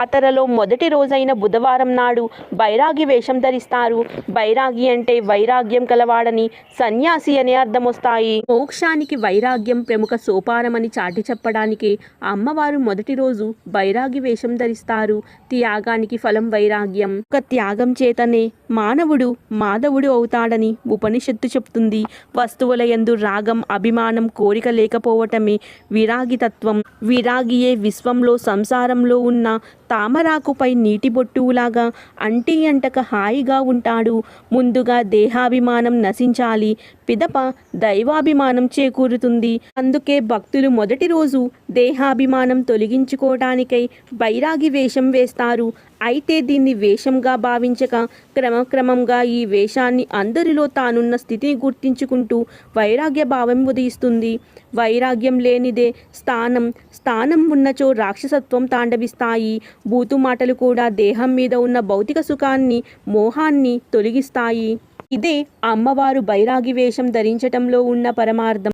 జాతరలో మొదటి రోజైన బుధవారం నాడు బైరాగి వేషం ధరిస్తారు. బైరాగి అంటే వైరాగ్యం కలవాడని సన్యాసి అనే అర్థం వస్తాయి మోక్షానికి వైరాగ్యం ప్రముఖ సోపానమని చాటి చెప్పడానికి అమ్మవారు మొదటి రోజు బైరాగి వేషం ధరిస్తారు. త్యాగానికి ఫలం వైరాగ్యం. ఒక త్యాగం చేతనే మానవుడు మాధవుడు అవుతాడని ఉపనిషత్తు చెప్తుంది. వస్తువుల యందు రాగం అభిమానం కోరిక లేకపోవటమే విరాగితత్వం. విరాగియే విశ్వంలో సంసారంలో ఉన్న తామరాకుపై నీటి బొట్టువులాగా అంటి అంటక హాయిగా ఉంటాడు. ముందుగా దేహాభిమానం నశించాలి. పిదప దైవాభిమానం చేకూరుతుంది. అందుకే భక్తులు మొదటి రోజు దేహాభిమానం తొలగించుకోవడానికై బైరాగి వేషం వేస్తారు. అయితే దీన్ని వేషంగా భావించక క్రమక్రమంగా ఈ వేషాన్ని అందరిలో తానున్న స్థితిని గుర్తించుకుంటూ వైరాగ్య భావం ఉదయిస్తుంది. వైరాగ్యం లేనిదే స్థానం స్థానం ఉన్నచో రాక్షసత్వం తాండవిస్తాయి. బూతు మాటలు కూడా దేహం మీద ఉన్న భౌతిక సుఖాన్ని మోహాన్ని తొలగిస్తాయి. ఇదే అమ్మవారు బైరాగి వేషం ధరించటంలో ఉన్న పరమార్థం.